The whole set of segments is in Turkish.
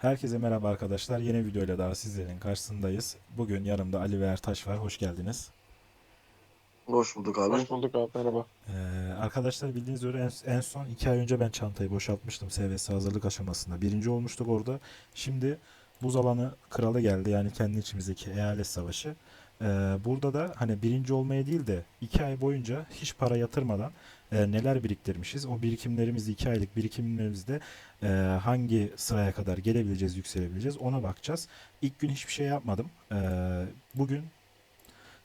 Herkese merhaba arkadaşlar. Yeni videoyla daha sizlerin karşısındayız. Bugün yanımda Ali ve Ertaş var. Hoş geldiniz. Hoş bulduk abi. Hoş bulduk abi merhaba. Ee, arkadaşlar bildiğiniz üzere en, en son iki ay önce ben çantayı boşaltmıştım SVS hazırlık aşamasında. Birinci olmuştuk orada. Şimdi buz alanı kralı geldi. Yani kendi içimizdeki eyalet savaşı. Ee, burada da hani birinci olmaya değil de iki ay boyunca hiç para yatırmadan e, neler biriktirmişiz. O birikimlerimizi iki aylık birikimlerimizde e, hangi sıraya kadar gelebileceğiz, yükselebileceğiz ona bakacağız. İlk gün hiçbir şey yapmadım. Ee, bugün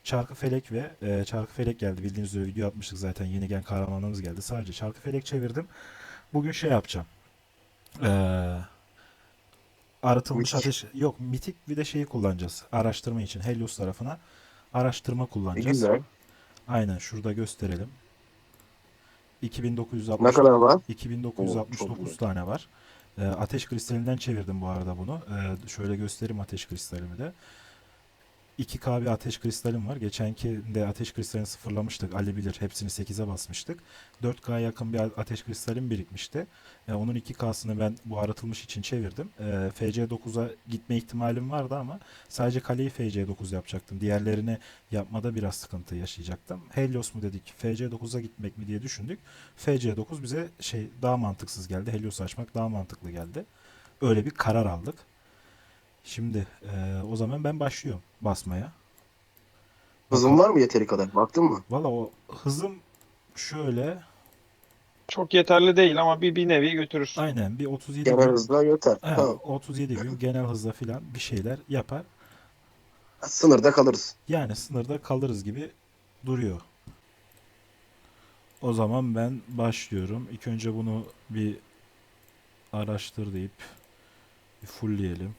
Çarkıfelek ve e, Çarkıfelek geldi. Bildiğiniz üzere video atmıştık zaten. Yeni gelen kahramanlarımız geldi. Sadece Çarkıfelek çevirdim. Bugün şey yapacağım. Ee, arıtılmış Mitik. ateş yok mitik bir de şeyi kullanacağız. Araştırma için Helios tarafına araştırma E, kullanacağız. güzel. Aynen şurada gösterelim. Ne 2960 kadar var? 2969 Oo, tane var. Ee, ateş kristalinden çevirdim bu arada bunu. Ee, şöyle göstereyim ateş kristalimi de. 2K bir ateş kristalim var. Geçenki de ateş kristalini sıfırlamıştık. Ali bilir. Hepsini 8'e basmıştık. 4K yakın bir ateş kristalim birikmişti. Ee, onun 2K'sını ben bu aratılmış için çevirdim. Ee, FC9'a gitme ihtimalim vardı ama sadece kaleyi FC9 yapacaktım. Diğerlerini yapmada biraz sıkıntı yaşayacaktım. Helios mu dedik, FC9'a gitmek mi diye düşündük. FC9 bize şey daha mantıksız geldi. Helios açmak daha mantıklı geldi. Öyle bir karar aldık. Şimdi eee, o zaman ben başlıyorum basmaya. Hızın var mı yeteri kadar? Baktın mı? Valla o hızım şöyle Çok yeterli değil ama bir, bir nevi götürür. aynen bir 37 Genel gün, hızla yeter. Evet, Tamam. 37 gün genel hızla filan bir şeyler yapar. Sınırda kalırız. Yani sınırda kalırız gibi duruyor. O zaman ben başlıyorum. İlk önce bunu bir araştır deyip bir fullleyelim.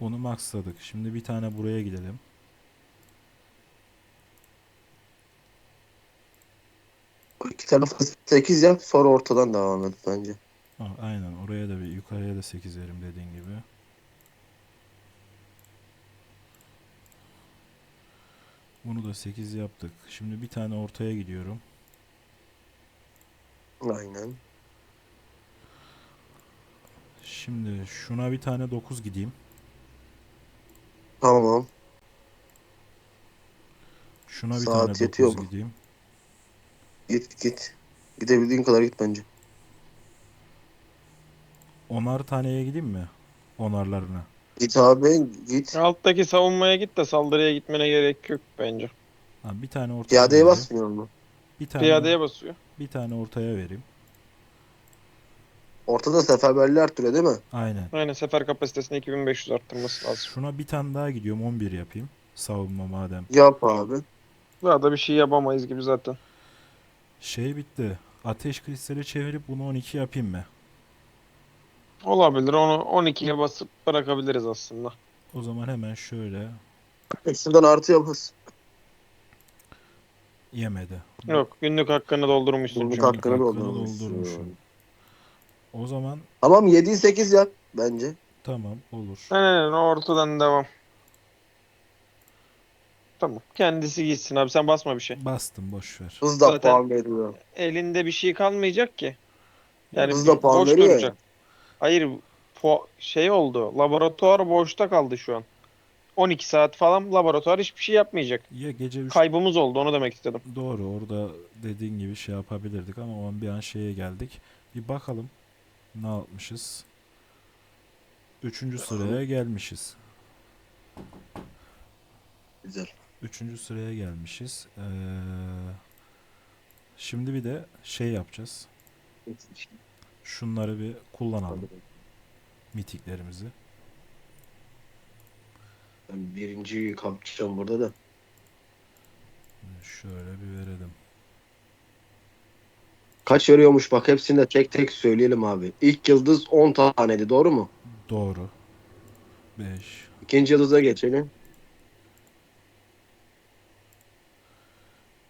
Bunu maxladık. Şimdi bir tane buraya gidelim. İki tarafı 8 yap sonra ortadan devam et bence. Ha, aynen oraya da bir yukarıya da 8 verim dediğin gibi. Bunu da 8 yaptık. Şimdi bir tane ortaya gidiyorum. Aynen. Şimdi şuna bir tane 9 gideyim. Tamam. Şuna bir Saat tane 9 yetiyor mu? gideyim. Git git. Gidebildiğin kadar git bence. Onar taneye gideyim mi? Onarlarına. Git abi git. Alttaki savunmaya git de saldırıya gitmene gerek yok bence. Ha, bir tane ortaya Piyadeye vereyim. basmıyor mu? Bir tane, Piyadeye basıyor. bir tane ortaya vereyim. Ortada seferberliği arttırıyor değil mi? Aynen. Aynen sefer kapasitesini 2500 arttırması lazım. Şuna bir tane daha gidiyorum. 11 yapayım. Savunma madem. Yap abi. Daha da bir şey yapamayız gibi zaten. Şey bitti. Ateş kristali çevirip bunu 12 yapayım mı? Olabilir onu 12'ye basıp bırakabiliriz aslında. O zaman hemen şöyle Şuradan artı yapız. yemedi. Yok günlük hakkını doldurmuşsun Günlük çünkü. hakkını Hakkını doldurmuşsun. doldurmuşum. O zaman Tamam 7'yi 8 yap bence. tamam olur. Aynen ortadan devam. Tamam. Kendisi gitsin abi sen basma bir şey. Bastım boş ver. Hız da Zaten- puan veriyor. Elinde bir şey kalmayacak ki. Yani Hızla bir- puan boş veriyor ya. duracak. Hayır pu- şey oldu. Laboratuvar boşta kaldı şu an. 12 saat falan laboratuvar hiçbir şey yapmayacak. Ya gece 3 Kaybımız oldu onu demek istedim. doğru orada dediğin gibi şey yapabilirdik ama o an bir an şeye geldik. Bir bakalım ne yapmışız. Üçüncü sıraya gelmişiz. Güzel. Üçüncü sıraya gelmişiz. Ee, şimdi bir de şey yapacağız. Şunları bir kullanalım. Mitiklerimizi. Ben birinciyi kapacağım burada da. Şöyle bir verelim. Kaç veriyormuş bak hepsini de tek tek söyleyelim abi. İlk yıldız 10 taneydi doğru mu? Doğru. 5. İkinci yıldıza geçelim.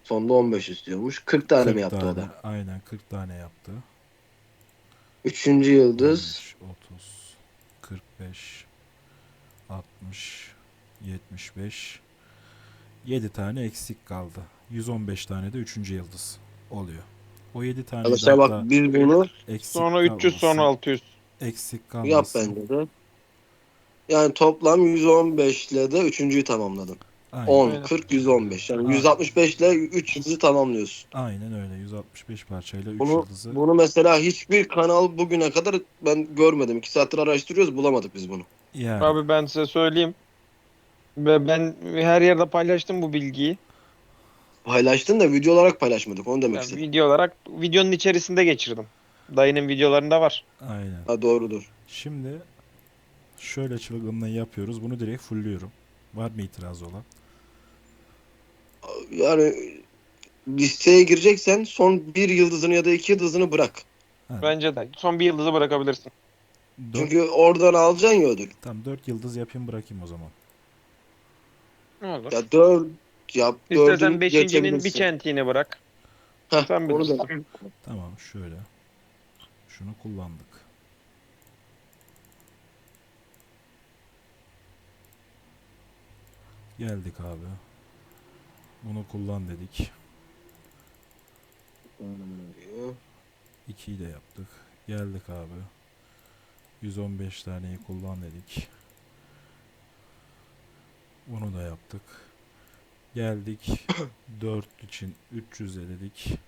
Sonda 15 istiyormuş. 40 tane mi yaptı o da? Aynen 40 tane yaptı. Üçüncü yıldız 15, 30, 45, 60, 75. 7 tane eksik kaldı. 115 tane de 3. yıldız oluyor. O 7 tane Arkadaşlar bak biz bunu eksik Sonra 300 sonra kalmasın. 600. Eksik yap kalmasın. bence de. Yani toplam 115 ile de üçüncüyü tamamladın. Aynen. 10, Aynen. 40, 115. Yani Ha. 165 ile 3 yıldızı tamamlıyorsun. Aynen öyle. 165 parçayla 3 Bunu, yıldızı. bunu mesela hiçbir kanal bugüne kadar ben görmedim. 2 saattir araştırıyoruz bulamadık biz bunu. Yani. Abi ben size söyleyeyim. Ve ben her yerde paylaştım bu bilgiyi. Paylaştın da video olarak paylaşmadık onu demek Yani istedim. video olarak videonun içerisinde geçirdim. Dayının videolarında var. Aynen. Ha doğrudur. Şimdi şöyle çılgınlığı yapıyoruz. Bunu direkt fullüyorum. Var mı itirazı olan? Yani listeye gireceksen son bir yıldızını ya da iki yıldızını bırak. Ha, Bence de. Son bir yıldızı bırakabilirsin. dört, Çünkü oradan alacaksın ya ödül. Tamam 4 yıldız yapayım bırakayım o zaman. Ne olur. Ya dört yap. İstersen dördün beşincinin bir geçebilirsin. çentiğini bırak. Heh, Sen onu bilirsin. Tamam şöyle. Şunu kullandık. Geldik abi. Bunu kullan dedik. 2'yi de yaptık. Geldik abi. 115 taneyi kullan dedik. Bunu da yaptık. Geldik. 4 için 300 de dedik.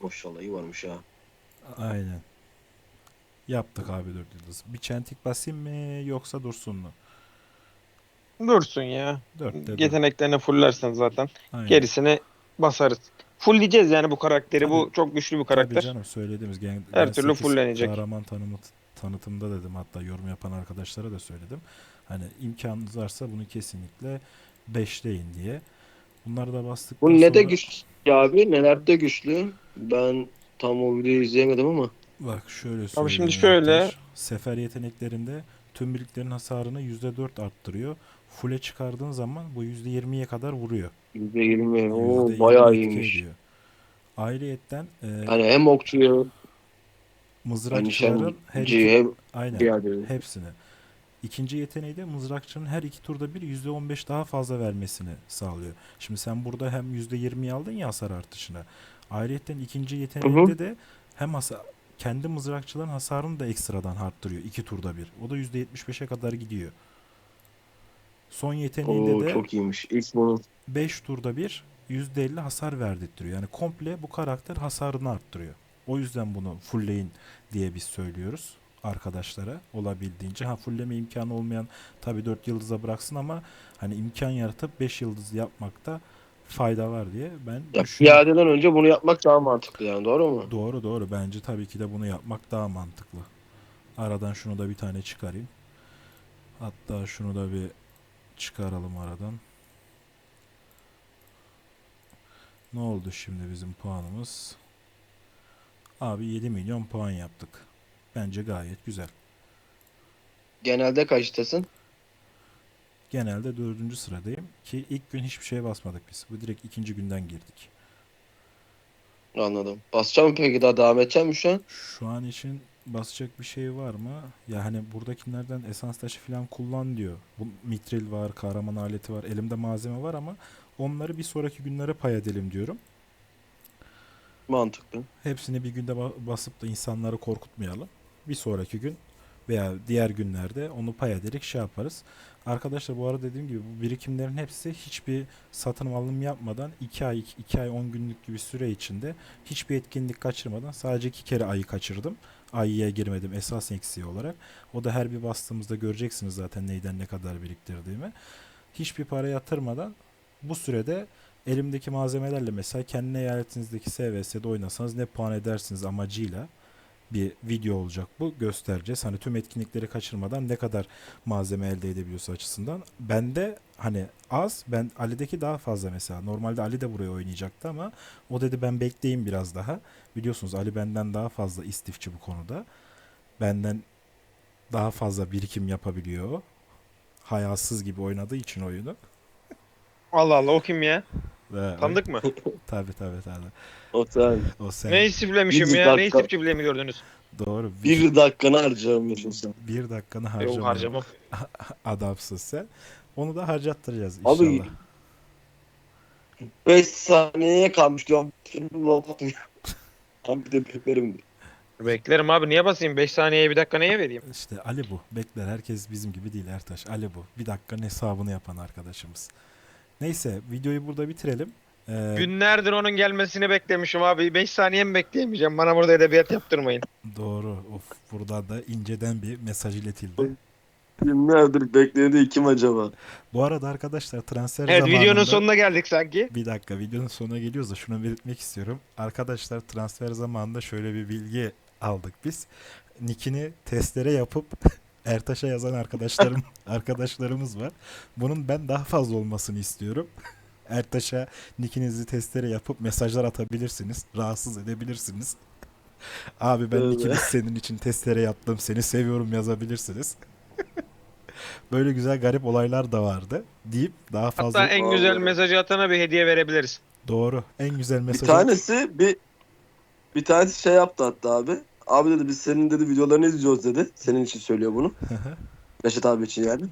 Maşallah iyi varmış ha. Aynen. Yaptık abi 4 yıldız. Bir çentik basayım mı yoksa dursun mu? Dursun ya. 4 de dur. Yeteneklerini fullersen zaten. Aynen. Gerisini basarız. Full diyeceğiz yani bu karakteri. Bu Tabii. çok güçlü bir Tabii karakter. canım söylediğimiz gen, Her türlü 8 fullenecek. Kahraman tanımı, tanıtımda dedim hatta yorum yapan arkadaşlara da söyledim. Hani imkanınız varsa bunu kesinlikle 5'leyin diye. Bunları da bastıktan Bu ne de güçlü abi? Nelerde güçlü? Ben tam o videoyu izleyemedim ama. Bak şöyle Abi söyleyeyim. şimdi şöyle-. Sefer yeteneklerinde tüm birliklerin hasarını %4 arttırıyor. Full'e çıkardığın zaman bu %20'ye kadar vuruyor. %20. Oo %20 bayağı iyiymiş. ediyor. Ayrıyetten e, Hani hem okçuyu, hem mızrakçıların her nişancıyı, iki, hem aynen hepsini. İkinci yeteneği de mızrakçının her iki turda bir %15 daha fazla vermesini sağlıyor. Şimdi sen burada hem %20'yi aldın ya hasar artışına. Ayrıyetten ikinci yeteneğinde de hem hasar, kendi mızrakçıların hasarını da ekstradan arttırıyor iki turda bir. O da %75'e kadar gidiyor. Son yeteneğinde Oo de çok iyiymiş. İlk bunu 5 turda bir %50 hasar verdirtiyor. Yani komple bu karakter hasarını arttırıyor. O yüzden bunu fullleyin diye biz söylüyoruz arkadaşlara olabildiğince. Ha fullleme imkanı olmayan tabii 4 yıldıza bıraksın ama hani imkan yaratıp 5 yıldız yapmakta fayda var diye ben ya, piyadeden önce bunu yapmak daha mantıklı yani doğru mu? Doğru doğru bence tabii ki de bunu yapmak daha mantıklı. Aradan şunu da bir tane çıkarayım. Hatta şunu da bir çıkaralım aradan. Ne oldu şimdi bizim puanımız? Abi 7 milyon puan yaptık. Bence gayet güzel. Genelde kaçtasın? Genelde dördüncü sıradayım ki ilk gün hiçbir şeye basmadık biz. Bu direkt ikinci günden girdik. Anladım. Basacağım mı peki daha devam edeceğim mi şu an? Şu an için basacak bir şey var mı? Ya hani buradakilerden esans taşı falan kullan diyor. Bu mitril var, kahraman aleti var, elimde malzeme var ama onları bir sonraki günlere pay edelim diyorum. Mantıklı. Hepsini bir günde ba- basıp da insanları korkutmayalım. Bir sonraki gün veya diğer günlerde onu pay ederek şey yaparız. Arkadaşlar bu arada dediğim gibi bu birikimlerin hepsi hiçbir satın alım yapmadan 2 ay 2 ay 10 günlük gibi süre içinde hiçbir etkinlik kaçırmadan sadece iki kere ayı kaçırdım. Ayıya girmedim esas eksiği olarak. O da her bir bastığımızda göreceksiniz zaten neyden ne kadar biriktirdiğimi. Hiçbir para yatırmadan bu sürede elimdeki malzemelerle mesela kendi eyaletinizdeki SVS'de oynasanız ne puan edersiniz amacıyla bir video olacak bu. Göstereceğiz. Hani tüm etkinlikleri kaçırmadan ne kadar malzeme elde edebiliyorsa açısından. Bende hani az. Ben Ali'deki daha fazla mesela. Normalde Ali de buraya oynayacaktı ama o dedi ben bekleyeyim biraz daha. Biliyorsunuz Ali benden daha fazla istifçi bu konuda. Benden daha fazla birikim yapabiliyor. Hayasız gibi oynadığı için oyunu. Allah Allah o kim ya? Ve Tanıdık mı? Tabii tabii tabii. O sen O sen ne istiflemişim Bir ya? Ne dakika. istifçiliğimi gördünüz? doğru. Bir, bir dakikanı harcayamıyorsun sen. bir dakikanı Yok harcama. harcamam. Adamsın sen. Onu da harcattıracağız Abi, inşallah. 5 saniyeye kalmış diyorum. Film. Abi bir de beklerim. Beklerim abi niye basayım? 5 saniyeye bir dakika neye vereyim? İşte Ali bu. Bekler. Herkes bizim gibi değil Ertaş. Ali bu. Bir dakikanın hesabını yapan arkadaşımız. Neyse videoyu burada bitirelim. Ee, Günlerdir onun gelmesini beklemişim abi. 5 saniye mi bekleyemeyeceğim? Bana burada edebiyat yaptırmayın. Doğru. Of buradan da inceden bir mesaj iletildi. Günlerdir beklediği kim acaba? Bu arada arkadaşlar transfer Evet zamanında... videonun sonuna geldik sanki. Bir dakika videonun sonuna geliyoruz da şunu belirtmek istiyorum. Arkadaşlar transfer zamanında şöyle bir bilgi aldık biz. Nickini testlere yapıp Ertaş'a yazan arkadaşlarım arkadaşlarımız var. Bunun ben daha fazla olmasını istiyorum. Ertaş'a nickinizi testlere yapıp mesajlar atabilirsiniz. Rahatsız edebilirsiniz. Abi ben Evet. nickini senin için testlere yaptım. Seni seviyorum yazabilirsiniz. Böyle güzel garip olaylar da vardı deyip daha fazla Hatta en güzel mesajı atana bir hediye verebiliriz. Doğru. En güzel Bir mesajı tanesi bir bir tanesi şey yaptı hatta abi. Abi dedi biz senin dedi videolarını izliyoruz dedi. Senin için söylüyor bunu. Reşat abi için yani.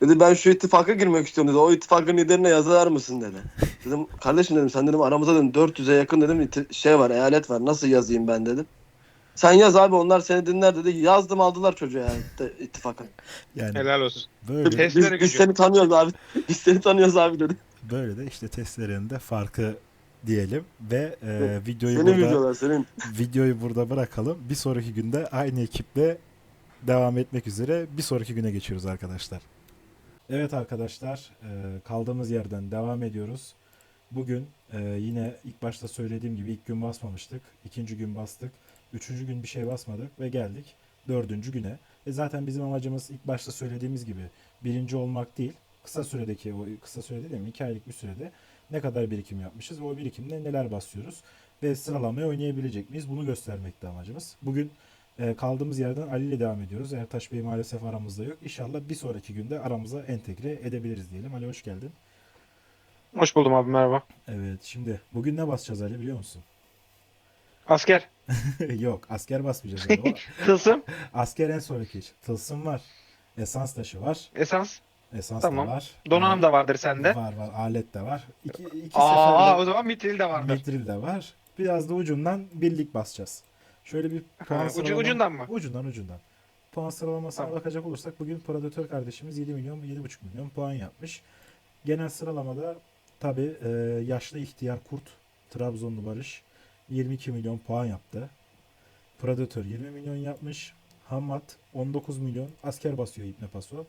Dedi ben şu ittifaka girmek istiyorum dedi. O ittifakın liderine yazar mısın dedi. Dedim kardeşim dedim sen dedim aramızda dedim 400'e yakın dedim şey var eyalet var nasıl yazayım ben dedim. Sen yaz abi onlar seni dinler dedi. Yazdım aldılar çocuğu yani ittifaka. yani Helal olsun. böyle Biz, biz seni tanıyoruz abi. Biz seni tanıyoruz abi dedi. böyle de işte testlerin de farkı diyelim ve e, videoyu Senin burada videolar senin. videoyu burada bırakalım. Bir sonraki günde aynı ekiple devam etmek üzere bir sonraki güne geçiyoruz arkadaşlar. Evet arkadaşlar e, kaldığımız yerden devam ediyoruz. Bugün e, yine ilk başta söylediğim gibi ilk gün basmamıştık. ikinci gün bastık. Üçüncü gün bir şey basmadık ve geldik dördüncü güne. E zaten bizim amacımız ilk başta söylediğimiz gibi birinci olmak değil. Kısa süredeki o kısa sürede değil mi? İki aylık bir sürede ne kadar birikim yapmışız ve o birikimde neler basıyoruz ve sıralamayı oynayabilecek miyiz? Bunu göstermekte amacımız. Bugün e, kaldığımız yerden Ali ile devam ediyoruz. Ertaş Bey maalesef aramızda yok. İnşallah bir sonraki günde aramıza entegre edebiliriz diyelim. Ali hoş geldin. Hoş buldum abi merhaba. Evet şimdi bugün ne basacağız Ali biliyor musun? Asker. yok asker basmayacağız. Tılsım. asker en sonraki. Tılsım var. Esans taşı var. Esans. Esans Tamam. da var. Donanım da vardır sende. Var var. Alet de var. İki, iki Aa seferde o zaman mitril de vardır. mitril de var. Biraz da ucundan birlik basacağız. Şöyle bir puan ucu, sıralama- ucundan mı? Ucundan ucundan. Puan sıralamasına Tamam. bakacak olursak bugün Predator kardeşimiz 7 milyon 7,5 milyon puan yapmış. Genel sıralamada tabi yaşlı ihtiyar kurt Trabzonlu Barış 22 milyon puan yaptı. Predator 20 milyon yapmış. Hammat 19 milyon asker basıyor İbne Paso.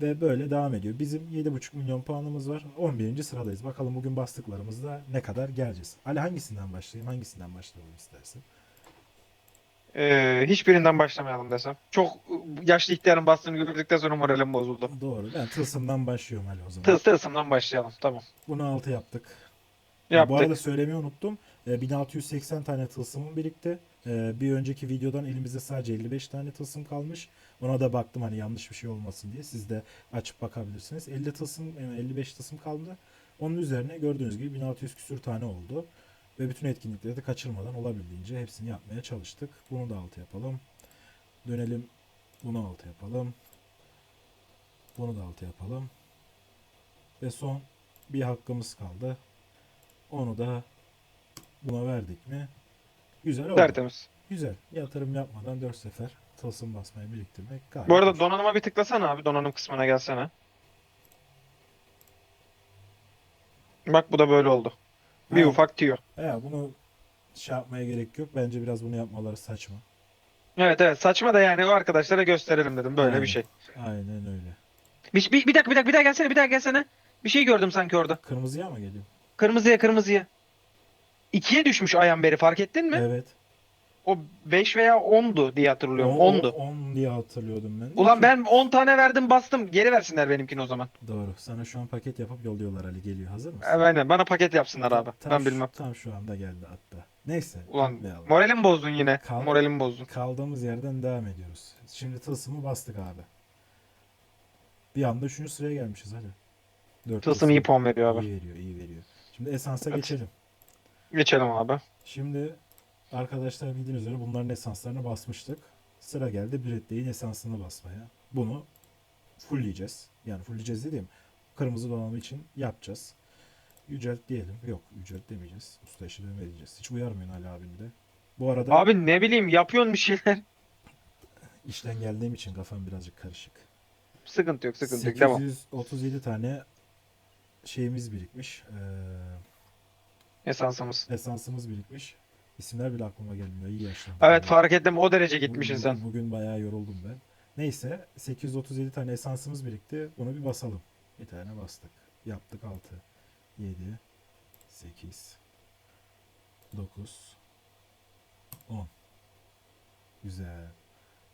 Ve böyle devam ediyor. Bizim 7,5 milyon puanımız var. 11. sıradayız. Bakalım bugün bastıklarımızda ne kadar geleceğiz. Ali hangisinden başlayayım? Hangisinden başlayalım istersin? Ee, hiçbirinden başlamayalım desem. Çok yaşlı ihtiyarın bastığını gördükten sonra moralim bozuldu. Doğru. Ben tılsımdan başlıyorum Ali o zaman. Tıl tılsımdan başlayalım. Tamam. Bunu 6 yaptık. Yaptık. Bu arada söylemeyi unuttum. Ee, 1680 tane tılsımım birikti. Ee, Bir önceki videodan elimizde sadece 55 tane tılsım kalmış. Ona da baktım hani yanlış bir şey olmasın diye. Siz de açıp bakabilirsiniz. 50 tılsım, yani 55 tılsım kaldı. Onun üzerine gördüğünüz gibi 1600 küsür tane oldu. Ve bütün etkinlikleri de kaçırmadan olabildiğince hepsini yapmaya çalıştık. Bunu da 6 yapalım. Dönelim. Bunu 6 yapalım. Bunu da 6 yapalım. Ve son bir hakkımız kaldı. Onu da buna verdik mi? Güzel oldu. Tertemiz. Güzel. Yatırım yapmadan 4 sefer tılsım basmayı biriktirmek gayet Bu arada donanıma bir tıklasana abi. Donanım kısmına gelsene. Bak bu da böyle oldu. Bir Ha. ufak tüyo. Ya bunu şey yapmaya gerek yok. Bence biraz bunu yapmaları saçma. Evet evet saçma da yani o arkadaşlara gösterelim dedim böyle Aynen. bir şey. Aynen öyle. Bir, bir, bir dakika bir dakika bir daha gelsene bir daha gelsene. Bir şey gördüm sanki orada. Kırmızıya mı geliyor? Kırmızıya kırmızıya. İkiye düşmüş ayan beri fark ettin mi? Evet. O 5 veya 10'du diye hatırlıyorum. On- 10'du. 10 diye hatırlıyordum ben. Ulan ben 10 tane verdim bastım. Geri versinler benimkini o zaman. Doğru. Sana şu an paket yapıp yolluyorlar Ali. Geliyor. Hazır mısın? Evet, Aynen bana paket yapsınlar abi. Tam Ben bilmem. Tam şu anda geldi hatta. Neyse. Ulan moralim bozdun yine. Kal- Moralim bozdun. Kaldığımız yerden devam ediyoruz. Şimdi tılsımı bastık abi. Bir anda üçüncü sıraya gelmişiz hadi. Dört Tılsım iyi puan veriyor abi. İyi veriyor, iyi veriyor. Şimdi esansa Evet. geçelim. Geçelim abi. Şimdi arkadaşlar bildiğiniz üzere bunların esanslarını basmıştık. Sıra geldi Bradley'in esansını basmaya. Bunu fullleyeceğiz. Yani fullleyeceğiz dediğim kırmızı donanım için yapacağız. Yücelt diyelim. Yok yücelt demeyeceğiz. Usta işi dövme diyeceğiz. Hiç uyarmayın Ali abini de. Bu arada Abi ne bileyim yapıyorsun bir şeyler. işten geldiğim için kafam birazcık karışık. Sıkıntı yok sıkıntı yok. Devam. 837 tane şeyimiz birikmiş. Ee, Esansımız. esansımız birikmiş. İsimler bile aklıma gelmiyor. İyi yaşlandım. Evet fark ettim o derece gitmişsin Bugün- sen. Bugün bayağı yoruldum ben. Neyse 837 tane esansımız birikti. Bunu bir basalım. Bir tane bastık. Yaptık 6, 7, 8, 9, 10. Güzel.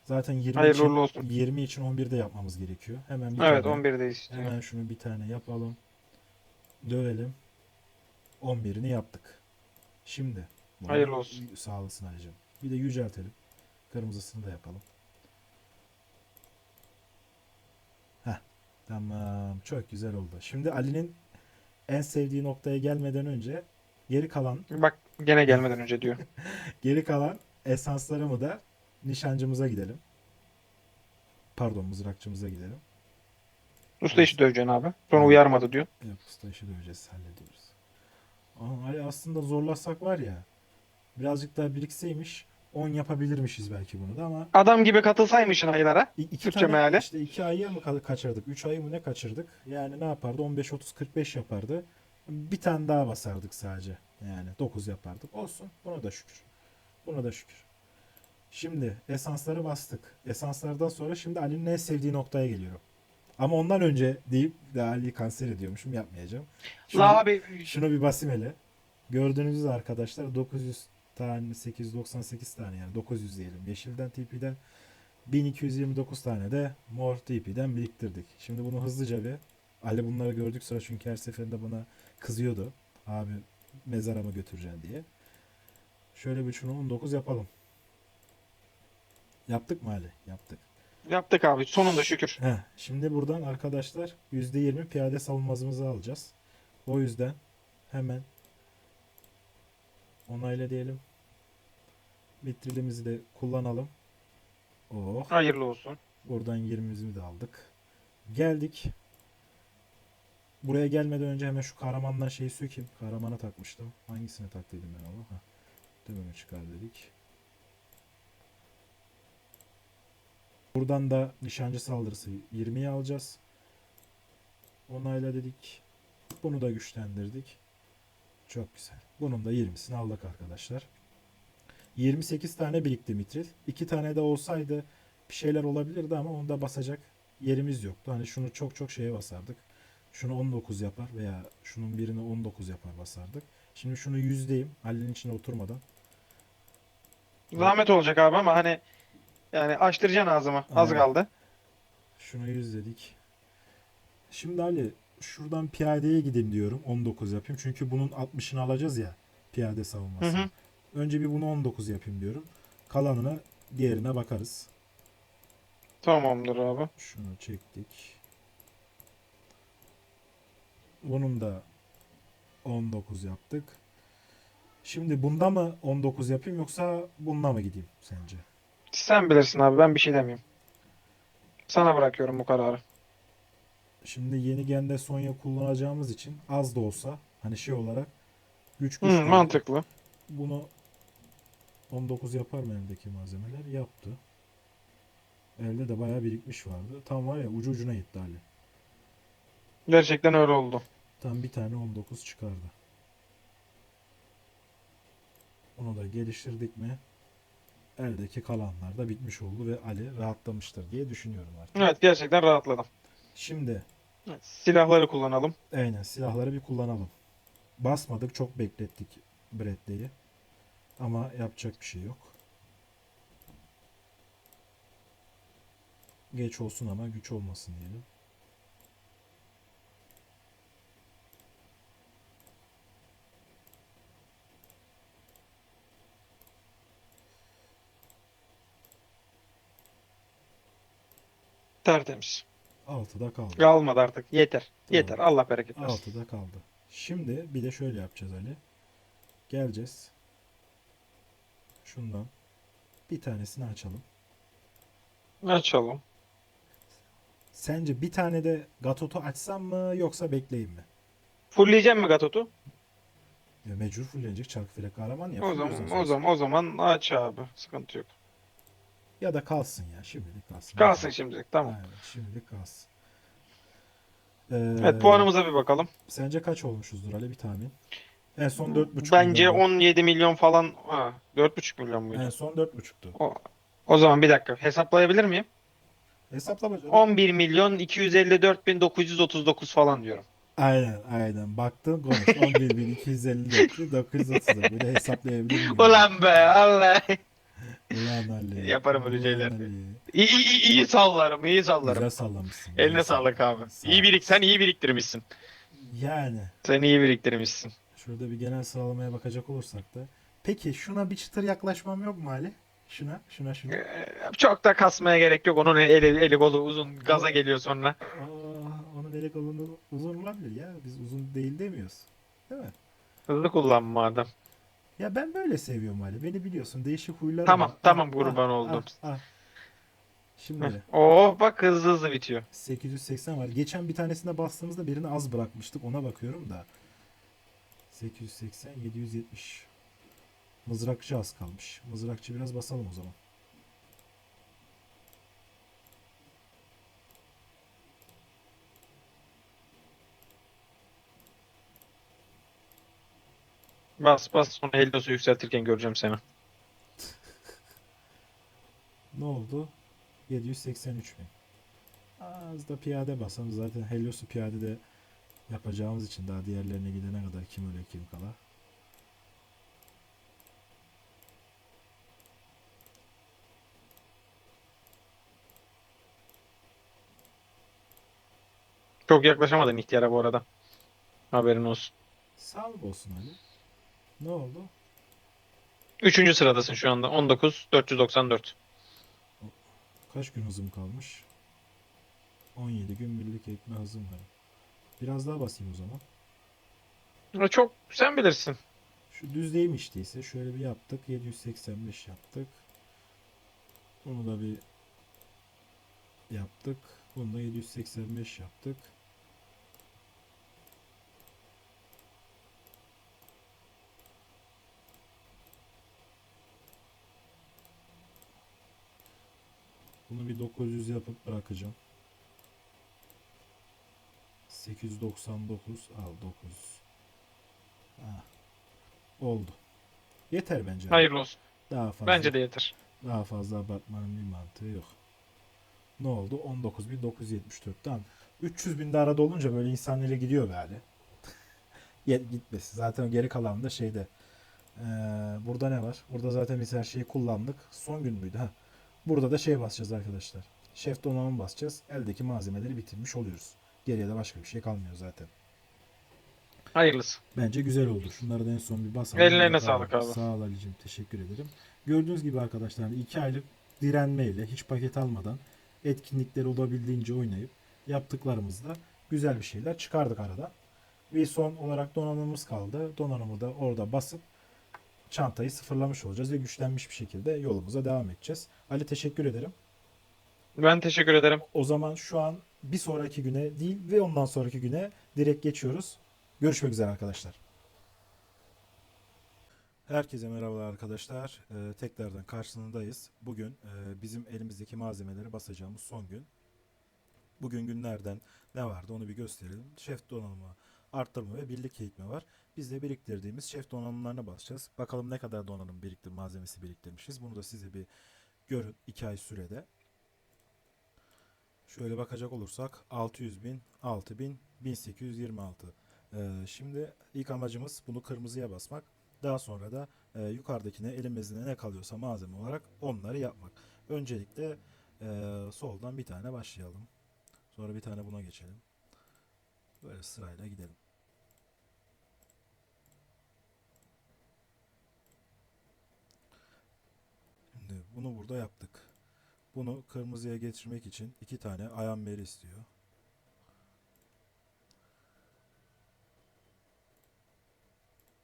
Zaten 20 Hayırlı için, olsun. 20 için 11'de yapmamız gerekiyor. Hemen bir Evet tane, 11'deyiz işte. hemen şunu bir tane yapalım. Dövelim. 11'ini yaptık. Şimdi. Hayırlı olsun. Sağ olasın Ali'cim. Bir de yüceltelim. Kırmızısını da yapalım. Heh. Tamam. Çok güzel oldu. Şimdi Ali'nin en sevdiği noktaya gelmeden önce geri kalan Bak gene gelmeden önce diyor. geri kalan esanslarımı da nişancımıza gidelim. Pardon mızrakçımıza gidelim. Usta işi döveceksin abi. Sonra uyarmadı diyor. Yok usta işi döveceğiz hallediyoruz. Ali aslında zorlasak var ya birazcık daha birikseymiş 10 yapabilirmişiz belki bunu da ama Adam gibi katılsaymışsın aylara. İ- iki Türkçe tane meali. işte iki ayı mı ka- kaçırdık? Üç ayı mı ne kaçırdık? Yani ne yapardı? 15 30 45 yapardı. Bir tane daha basardık sadece. Yani 9 yapardık. Olsun. Buna da şükür. Buna da şükür. Şimdi esansları bastık. Esanslardan sonra şimdi Ali'nin en sevdiği noktaya geliyorum. Ama ondan önce deyip de Ali'yi kanser ediyormuşum yapmayacağım. Şimdi La abi şunu bir basayım hele. Gördüğünüz arkadaşlar 900 tane 898 tane yani 900 diyelim. Yeşilden TP'den 1229 tane de mor TP'den biriktirdik. Şimdi bunu hızlıca bir Ali bunları gördük sonra çünkü her seferinde bana kızıyordu. Abi mezara mı götüreceksin diye. Şöyle bir şunu 19 yapalım. Yaptık mı Ali? Yaptık. Yaptık abi sonunda şükür. Heh, şimdi buradan arkadaşlar %20 piyade savunmamızı alacağız. O yüzden hemen onayla diyelim. Vitrilimizi de kullanalım. Oh, Hayırlı olsun. buradan 20'mizi de aldık. Geldik. Buraya gelmeden önce hemen şu kahramandan şeyi sökeyim. Kahramana takmıştım. Hangisine taktıydım ben? Heh. Dövme çıkar dedik. Buradan da nişancı saldırısı 20'ye alacağız. Onayla dedik. Bunu da güçlendirdik. Çok güzel. Bunun da 20'sini aldık arkadaşlar. 28 tane birikti mitril. 2 tane de olsaydı bir şeyler olabilirdi ama onu da basacak yerimiz yoktu. Hani şunu çok çok şeye basardık. Şunu 19 yapar veya şunun birini 19 yapar basardık. Şimdi şunu yüzdeyim. Halil'in içine oturmadan. Zahmet olacak abi ama hani yani açtıracaksın ağzımı. Az Aynen. kaldı. Şunu yüzledik. Şimdi Ali şuradan piyadeye gideyim diyorum. 19 yapayım. Çünkü bunun 60'ını alacağız ya. Piyade savunması. Hı hı. Önce bir bunu 19 yapayım diyorum. Kalanına diğerine bakarız. Tamamdır abi. Şunu çektik. Bunun da 19 yaptık. Şimdi bunda mı 19 yapayım yoksa bunda mı gideyim sence? Sen bilirsin abi ben bir şey demeyeyim. Sana bırakıyorum bu kararı. Şimdi yeni gende Sonya kullanacağımız için az da olsa hani şey olarak güç Hı, mantıklı. Bunu 19 yapar mı eldeki malzemeler? Yaptı. Elde de bayağı birikmiş vardı. Tam var ya ucu ucuna gitti Ali. Gerçekten öyle oldu. Tam bir tane 19 çıkardı. Onu da geliştirdik mi eldeki kalanlar da bitmiş oldu ve Ali rahatlamıştır diye düşünüyorum artık. Evet gerçekten rahatladım. Şimdi Evet, silahları kullanalım. aynen silahları bir kullanalım. Basmadık çok beklettik Bradley'i. Ama yapacak bir şey yok. Geç olsun ama güç olmasın diyelim. Tertemiz. 6'da kaldı. Kalmadı artık. Yeter. Tamam. Yeter. Allah bereket versin. 6'da kaldı. Şimdi bir de şöyle yapacağız Ali. Geleceğiz. Şundan bir tanesini açalım. Açalım. Sence bir tane de Gatot'u açsam mı yoksa bekleyeyim mi? Fullleyeceğim mi Gatot'u? Ya mecbur fullenecek çark felek kahraman ya. O zaman o zaman o zaman aç abi. Sıkıntı yok. Ya da kalsın ya şimdilik kalsın. Kalsın şimdilik tamam. Aynen şimdilik kalsın. Ee, Evet puanımıza bir bakalım. Sence kaç olmuşuzdur Ali bir tahmin? En son 4.5 Bence milyon. 17 milyon falan. Ha, 4,5 milyon muydu? En son 4.5'tu. O zaman bir dakika hesaplayabilir miyim? Hesapla bakalım. 11 milyon 254 bin 939 falan diyorum. Aynen aynen. Baktın konuş. 11.254 930. Böyle hesaplayabilir miyim? Ulan be Allah. Ulan Ali. Yaparım öyle şeyler. İyi, iyi, iyi sallarım, iyi sallarım. Güzel sallamışsın. Eline Güzel sağlık abi. Sağ İyi birik, sen iyi biriktirmişsin. Yani. Sen iyi biriktirmişsin. Şurada bir genel sıralamaya bakacak olursak da. Peki şuna bir çıtır yaklaşmam yok mu Ali? Şuna, şuna, şuna. Ee, Çok da kasmaya gerek yok. Onun eli, eli kolu uzun gaza geliyor sonra. Aa, onun eli kolunu uzun olabilir ya. Biz uzun değil demiyoruz. Değil mi? Hızlı kullanma adam. Ya ben böyle seviyorum Ali. Beni biliyorsun. Değişik huylarım Tamam, var. tamam, Ah, kurban ah, oldum. ah, ah. Şimdi Oh bak hızlı hızlı bitiyor. 880 var. Geçen bir tanesine bastığımızda birini az bırakmıştık. Ona bakıyorum da. 880, 770. Mızrakçı az kalmış. Mızrakçı biraz basalım o zaman. Bas bas sonra Helios'u yükseltirken göreceğim seni. Ne oldu? 783 bin. Az da piyade basalım. Zaten Helios'u piyade de yapacağımız için daha diğerlerine gidene kadar kim öyle kim kala. Çok yaklaşamadın ihtiyara bu arada. Haberin olsun. Sağlık olsun Ali. Ne oldu? Üçüncü sıradasın şu anda. 19 494. Kaç gün hızım kalmış? 17 gün birlik ekme hızım var. Biraz daha basayım o zaman. Ya Çok sen bilirsin. Şu düzdeymiş değilse şöyle bir yaptık. 785 yaptık. Bunu da bir yaptık. Bunu da 785 yaptık. Bunu bir 900 yapıp bırakacağım. 899 al 900. Ha. Oldu. Yeter bence. Hayırlı olsun. Daha fazla. Bence de yeter. Daha fazla abartmanın bir mantığı yok. Ne oldu? 19.974. Tamam. 300 bin de arada olunca böyle insan ele gidiyor. Yet- Gitmesin. Zaten geri kalan da şeyde. Ee, burada ne var? Burada zaten biz her şeyi kullandık. Son gün müydü? Ha. Burada da şey basacağız arkadaşlar. Şef donanım basacağız. Eldeki malzemeleri bitirmiş oluyoruz. Geriye de başka bir şey kalmıyor zaten. Hayırlısı. Bence güzel oldu. Şunları da en son bir basalım. Ellerine sağlık abi. Sağ ol Ali'cim. Teşekkür ederim. Gördüğünüz gibi arkadaşlar 2 aylık direnmeyle hiç paket almadan etkinlikleri olabildiğince oynayıp yaptıklarımızda güzel bir şeyler çıkardık arada. Ve son olarak donanımımız kaldı. Donanımı da orada basıp çantayı sıfırlamış olacağız ve güçlenmiş bir şekilde yolumuza devam edeceğiz. Ali teşekkür ederim. Ben teşekkür ederim. O zaman şu an bir sonraki güne değil ve ondan sonraki güne direkt geçiyoruz. Görüşmek üzere arkadaşlar. Herkese merhabalar arkadaşlar. Ee, tekrardan karşınızdayız. Bugün e, bizim elimizdeki malzemeleri basacağımız son gün. Bugün günlerden ne vardı onu bir gösterelim. Şef donanımı, arttırma ve birlik eğitme var. Biz de biriktirdiğimiz şef donanımlarına basacağız. Bakalım ne kadar donanım biriktir, malzemesi biriktirmişiz. Bunu da size bir görün 2 ay sürede. Şöyle bakacak olursak 600 bin, 6 bin, 1826. Ee, şimdi ilk amacımız bunu kırmızıya basmak. Daha sonra da e, yukarıdakine elimizde ne kalıyorsa malzeme olarak onları yapmak. Öncelikle e, soldan bir tane başlayalım. Sonra bir tane buna geçelim. Böyle sırayla gidelim. Şimdi bunu burada yaptık. Bunu kırmızıya geçirmek için iki tane ayan beri istiyor.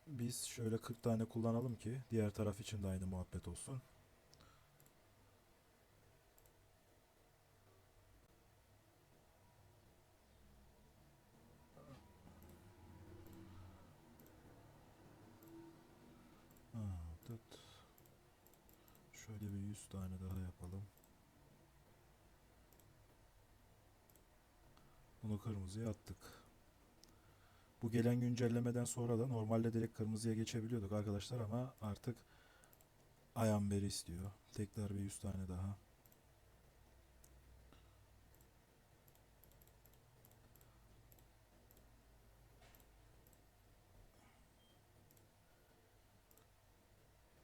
Biz şöyle 40 tane kullanalım ki diğer taraf için de aynı muhabbet olsun. Şöyle bir 100 tane yapalım. Bunu kırmızıya attık. Bu gelen güncellemeden sonra da normalde direkt kırmızıya geçebiliyorduk arkadaşlar ama artık Ayamberi istiyor. Tekrar bir 100 tane daha.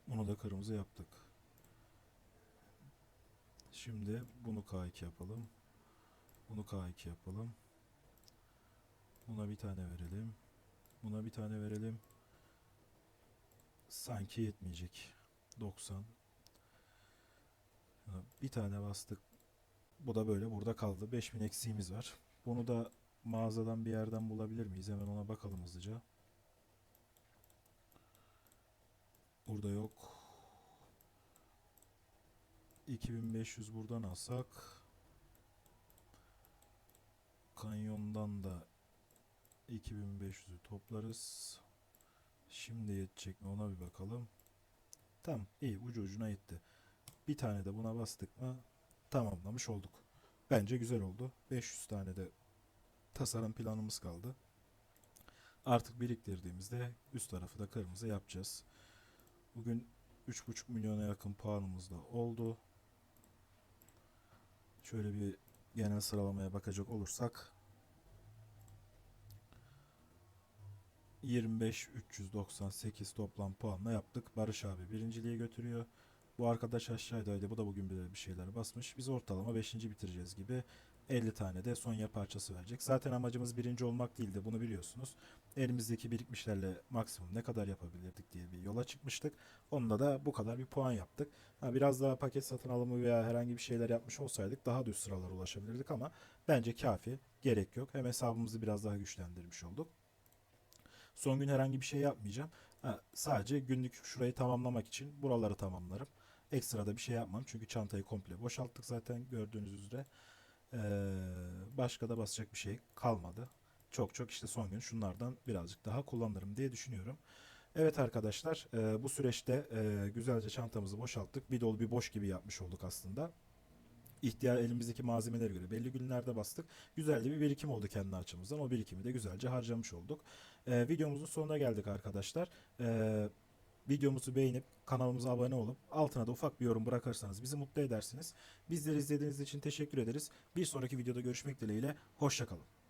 Bunu da kırmızı yaptık. Şimdi bunu K2 yapalım. Bunu K2 yapalım. Buna bir tane verelim. Buna bir tane verelim. Sanki yetmeyecek. 90. Ya Bir tane bastık. Bu da böyle burada kaldı. 5000 eksiğimiz var. Bunu da mağazadan bir yerden bulabilir miyiz? Hemen ona bakalım hızlıca. Burada yok. 2500 buradan alsak. Kanyondan da 2500'ü toplarız. Şimdi yetecek mi ona bir bakalım. Tamam iyi ucu ucuna yetti. Bir tane de buna bastık mı tamamlamış olduk. Bence güzel oldu. 500 tane de tasarım planımız kaldı. Artık biriktirdiğimizde üst tarafı da kırmızı yapacağız. Bugün 3,5 milyona yakın puanımız da oldu. Şöyle bir genel sıralamaya bakacak olursak 25 398 toplam puanla yaptık. Barış abi birinciliğe götürüyor. Bu arkadaş aşağıdaydı. Bu da bugün bir şeyler basmış. Biz ortalama 5. bitireceğiz gibi. 50 tane de Sonya parçası verecek. Zaten amacımız birinci olmak değildi. Bunu biliyorsunuz. Elimizdeki birikmişlerle maksimum ne kadar yapabilirdik diye bir yola çıkmıştık. Onunla da bu kadar bir puan yaptık. Ha, biraz daha paket satın alımı veya herhangi bir şeyler yapmış olsaydık daha da üst sıralara ulaşabilirdik ama bence kafi. Gerek yok. Hem hesabımızı biraz daha güçlendirmiş olduk. Son gün herhangi bir şey yapmayacağım. Ha, sadece günlük şurayı tamamlamak için buraları tamamlarım. Ekstra da bir şey yapmam çünkü çantayı komple boşalttık zaten gördüğünüz üzere. Ee, başka da basacak bir şey kalmadı. Çok çok işte son gün şunlardan birazcık daha kullanırım diye düşünüyorum. Evet arkadaşlar e, bu süreçte e, güzelce çantamızı boşalttık. Bir dolu bir boş gibi yapmış olduk aslında. İhtiyar elimizdeki malzemelere göre belli günlerde bastık. Güzel de bir birikim oldu kendi açımızdan. O birikimi de güzelce harcamış olduk. E, videomuzun sonuna geldik arkadaşlar. E, videomuzu beğenip kanalımıza abone olup altına da ufak bir yorum bırakırsanız bizi mutlu edersiniz. Bizleri izlediğiniz için teşekkür ederiz. Bir sonraki videoda görüşmek dileğiyle. Hoşçakalın.